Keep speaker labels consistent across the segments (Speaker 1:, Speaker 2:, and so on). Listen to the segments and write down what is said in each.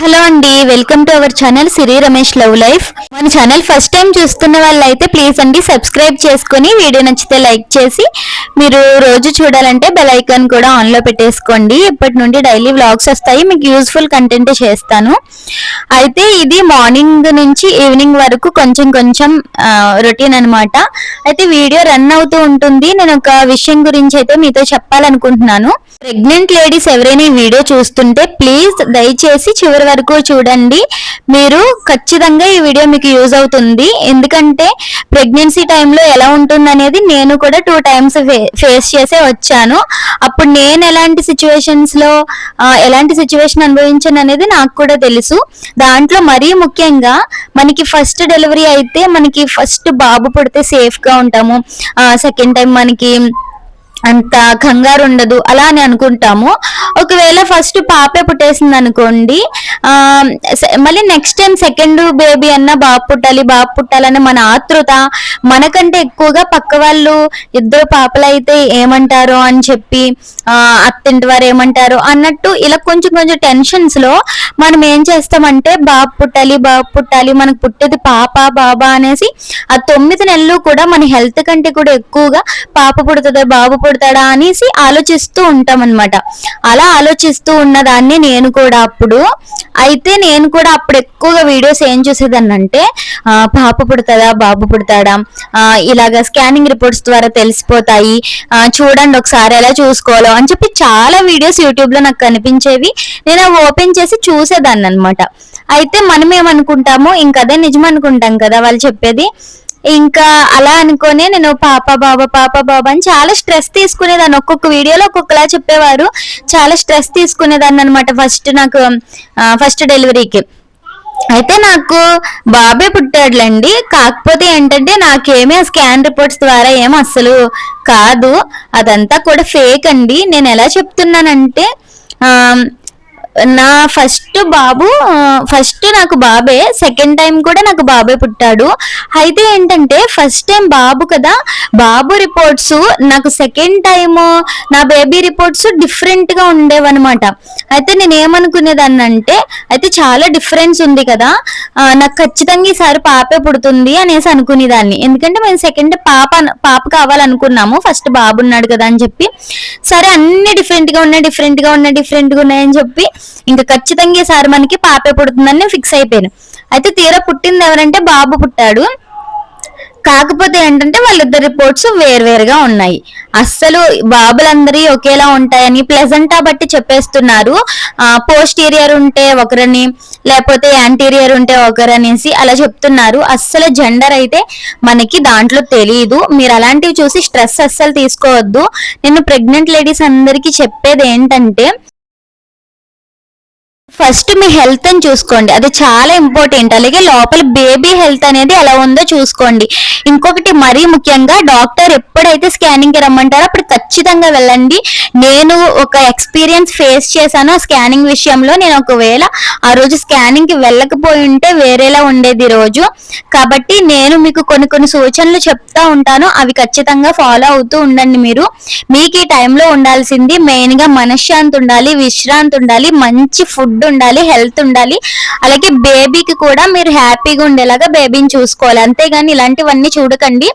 Speaker 1: Hello అండి welcome to our channel Siri Ramesh love life. మన channel first time చూస్తున్న వాళ్ళైతే ప్లీజ్ అండి సబ్స్క్రైబ్ చేసుకొని వీడియో నచ్చితే లైక్ చేసి మీరు రోజు చూడాలంటే బెల్ ఐకాన్ కూడా ఆన్లో పెట్టేసుకోండి. ఇప్పటి నుండి డైలీ వ్లాగ్స్ వస్తాయి మీకు యూస్ఫుల్ కంటెంట్ చేస్తాను. అయితే ఇది మార్నింగ్ నుంచి ఈవినింగ్ వరకు కొంచెం కొంచెం రొటీన్ అనమాట అయితే వీడియో రన్ అవుతూ ఉంటుంది. నేను ఒక విషయం గురించి అయితే మీతో చెప్పాలనుకుంటున్నాను. ప్రెగ్నెంట్ లేడీస్ ఎవరైనా ఈ వీడియో చూస్తుంటే ప్లీజ్ దయచేసి చివరి వరకు చూడండి. మీరు ఖచ్చితంగా ఈ వీడియో మీకు యూజ్ అవుతుంది. ఎందుకంటే ప్రెగ్నెన్సీ టైంలో ఎలా ఉంటుంది అనేది నేను కూడా టూ టైమ్స్ ఫేస్ చేసే వచ్చాను. అప్పుడు నేను ఎలాంటి సిచ్యువేషన్స్లో ఎలాంటి సిచ్యువేషన్ అనుభవించాను అనేది నాకు కూడా తెలుసు. దాంట్లో మరీ ముఖ్యంగా మనకి ఫస్ట్ డెలివరీ అయితే మనకి ఫస్ట్ బాబు పుడితే సేఫ్గా ఉంటాము. సెకండ్ టైం మనకి అంత కంగారు ఉండదు. అలా అని అనుకుంటాము. ఒకవేళ ఫస్ట్ పాపే పుట్టేసింది అనుకోండి మళ్ళీ నెక్స్ట్ టైం సెకండ్ బేబీ అన్న బాబు పుట్టాలి బాబు పుట్టాలని మన ఆతృత మనకంటే ఎక్కువగా పక్క వాళ్ళు ఇద్దరు పాపలు అయితే అని చెప్పి అత్తింటి వారు ఏమంటారు అన్నట్టు ఇలా కొంచెం కొంచెం టెన్షన్స్లో మనం ఏం చేస్తామంటే బాబు పుట్టాలి బాబు పుట్టాలి మనకు పుట్టేది పాప బాబా అనేసి ఆ తొమ్మిది నెలలు కూడా మన హెల్త్ కంటే కూడా ఎక్కువగా పాప పుడుతుందా బాబు పుడతాడా అనేసి ఆలోచిస్తూ ఉంటాం అనమాట అలా ఆలోచిస్తూ ఉన్నదాన్ని నేను కూడా అప్పుడు అయితే నేను కూడా అప్పుడు ఎక్కువగా వీడియోస్ ఏం చూసేదాన్ని అంటే పాప పుడతాదా బాబు పుడతాడా ఇలాగ స్కానింగ్ రిపోర్ట్స్ ద్వారా తెలిసిపోతాయి చూడండి ఒకసారి ఎలా చూసుకోవాలో అని చెప్పి చాలా వీడియోస్ యూట్యూబ్లో నాకు కనిపించేవి. నేను అవి ఓపెన్ చేసి చూసేదాన్ని అనమాట అయితే మనం ఏమనుకుంటాము ఇంకదే నిజం అనుకుంటాం కదా వాళ్ళు చెప్పేది. ఇంకా అలా అనుకోనే నేను పాప బాబా పాప బాబా అని చాలా స్ట్రెస్ తీసుకునేదాన్ని. ఒక్కొక్క వీడియోలో ఒక్కొక్కలా చెప్పేవారు. చాలా స్ట్రెస్ తీసుకునేదాన్ని అనమాట ఫస్ట్ నాకు ఫస్ట్ డెలివరీకి అయితే నాకు బాబే పుట్టాడులండి. కాకపోతే ఏంటంటే నాకేమీ ఆ స్కాన్ రిపోర్ట్స్ ద్వారా ఏం అస్సలు కాదు. అదంతా కూడా ఫేక్ అండి. నేను ఎలా చెప్తున్నానంటే నా ఫస్ట్ బాబు ఫస్ట్ నాకు బాబే సెకండ్ టైం కూడా నాకు బాబే పుట్టాడు. అయితే ఏంటంటే ఫస్ట్ టైం బాబు కదా బాబు రిపోర్ట్స్ నాకు సెకండ్ టైం నా బేబీ రిపోర్ట్స్ డిఫరెంట్గా ఉండేవన్నమాట. అయితే నేను ఏమనుకునేదాన్ని అంటే అయితే చాలా డిఫరెన్స్ ఉంది కదా నాకు ఖచ్చితంగా ఈసారి పాపే పుడుతుంది అనేసి అనుకునేదాన్ని. ఎందుకంటే మేము సెకండ్ పాప పాప కావాలనుకున్నాము ఫస్ట్ బాబు ఉన్నాడు కదా అని చెప్పి. సరే అన్ని డిఫరెంట్గా ఉన్నాయి డిఫరెంట్గా ఉన్నాయి డిఫరెంట్గా ఉన్నాయని చెప్పి ఇంకా ఖచ్చితంగా ఈసారి మనకి పాపే పుడుతుందని ఫిక్స్ అయిపోయాను. అయితే తీరా పుట్టింది ఎవరంటే బాబు పుట్టాడు. కాకపోతే ఏంటంటే వాళ్ళిద్దరు రిపోర్ట్స్ వేరువేరుగా ఉన్నాయి. అస్సలు బాబులందరి ఒకేలా ఉంటాయని ప్లెజెంటా బట్టి చెప్పేస్తున్నారు. పోస్టీరియర్ ఉంటే ఒకరని లేకపోతే యాంటీరియర్ ఉంటే ఒకరనేసి అలా చెప్తున్నారు. అస్సలు జెండర్ అయితే మనకి దాంట్లో తెలియదు మీరు అలాంటివి చూసి స్ట్రెస్ అస్సలు తీసుకోవద్దు. నేను ప్రెగ్నెంట్ లేడీస్ అందరికీ చెప్పేది ఏంటంటే ఫస్ట్ మీ హెల్త్ అని చూసుకోండి. అది చాలా ఇంపార్టెంట్ అలాగే లోపల బేబీ హెల్త్ అనేది ఎలా ఉందో చూసుకోండి. ఇంకొకటి మరీ ముఖ్యంగా డాక్టర్ ఎప్పుడైతే స్కానింగ్కి రమ్మంటారో అప్పుడు ఖచ్చితంగా వెళ్ళండి. నేను ఒక ఎక్స్పీరియన్స్ ఫేస్ చేశాను ఆ స్కానింగ్ విషయంలో. నేను ఒకవేళ ఆ రోజు స్కానింగ్కి వెళ్ళకపోయి ఉంటే వేరేలా ఉండేది రోజు. కాబట్టి నేను మీకు కొన్ని కొన్ని సూచనలు చెప్తా ఉంటాను. అవి ఖచ్చితంగా ఫాలో అవుతూ ఉండండి మీరు. మీకు ఈ టైంలో ఉండాల్సింది మెయిన్గా మనశ్శాంతి ఉండాలి విశ్రాంతి ఉండాలి మంచి ఫుడ్ ఫుడ్ ఉండాలి హెల్త్ ఉండాలి. అలాగే బేబీకి కూడా మీరు హ్యాపీగా ఉండేలాగా బేబీని చూసుకోవాలి. అంతేగాని ఇలాంటివన్నీ చూడకండి.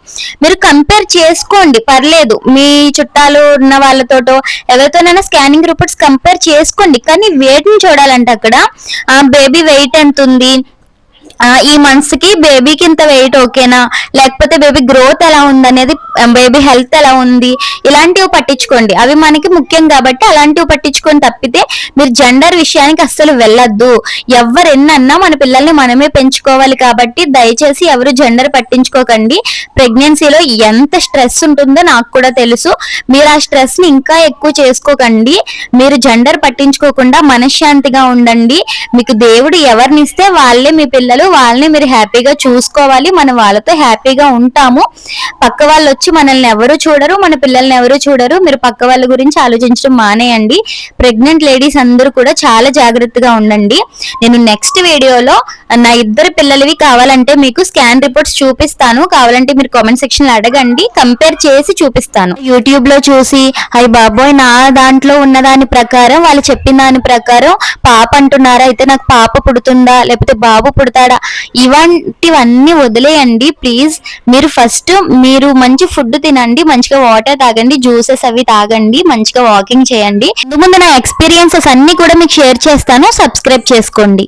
Speaker 1: మీరు కంపేర్ చేసుకోండి. పర్లేదు మీ చుట్టాలు ఉన్న వాళ్ళతోటో ఎవరితోనైనా స్కానింగ్ రిపోర్ట్స్ కంపేర్ చేసుకోండి. కానీ వెయిట్ని చూడాలంటే అక్కడ. బేబీ వెయిట్ ఎంత ఉంది ఈ మంత్స్కి బేబీకి ఇంత వెయిట్ ఓకేనా లేకపోతే బేబీ గ్రోత్ ఎలా ఉంది అనేది బేబీ హెల్త్ ఎలా ఉంది? ఇలాంటివి పట్టించుకోండి. అవి మనకి ముఖ్యం కాబట్టి అలాంటివి పట్టించుకొని తప్పితే మీరు జెండర్ విషయానికి అస్సలు వెళ్ళొద్దు. ఎవరు ఎన్నన్నా మన పిల్లల్ని మనమే పెంచుకోవాలి కాబట్టి దయచేసి ఎవరు జెండర్ పట్టించుకోకండి. ప్రెగ్నెన్సీలో ఎంత స్ట్రెస్ ఉంటుందో నాకు కూడా తెలుసు. మీరు ఆ స్ట్రెస్ని ఇంకా ఎక్కువ చేసుకోకండి. మీరు జెండర్ పట్టించుకోకుండా మనశ్శాంతిగా ఉండండి. మీకు దేవుడు ఎవరినిస్తే వాళ్ళే మీ పిల్లలు ఉంటారు. వాళ్ళని మీరు హ్యాపీగా చూసుకోవాలి. మనం వాళ్ళతో హ్యాపీగా ఉంటాము. పక్క వాళ్ళు వచ్చి మనల్ని ఎవరు చూడరు మన పిల్లల్ని ఎవరు చూడరు. మీరు పక్క వాళ్ళ గురించి ఆలోచించడం మానేయండి. ప్రెగ్నెంట్ లేడీస్ అందరూ కూడా చాలా జాగ్రత్తగా ఉండండి. నేను నెక్స్ట్ వీడియోలో నా ఇద్దరు పిల్లలవి కావాలంటే మీకు స్కాన్ రిపోర్ట్స్ చూపిస్తాను. కావాలంటే మీరు కామెంట్ సెక్షన్లో అడగండి. కంపేర్ చేసి చూపిస్తాను. యూట్యూబ్లో చూసి అయ్యి బాబోయ్ నా దాంట్లో ఉన్న దాని ప్రకారం వాళ్ళు చెప్పిన దాని ప్రకారం పాప అంటున్నారా? అయితే నాకు పాప పుడుతుందా? లేకపోతే బాబు పుడతాడా? ఇలాంటివన్నీ వదిలేయండి ప్లీజ్ మీరు ఫస్ట్ మీరు మంచి ఫుడ్ తినండి మంచిగా వాటర్ తాగండి జ్యూసెస్ అవి తాగండి మంచిగా వాకింగ్ చేయండి. ముందు నా ఎక్స్పీరియన్సెస్ అన్ని కూడా మీకు షేర్ చేస్తాను. సబ్స్క్రైబ్ చేసుకోండి.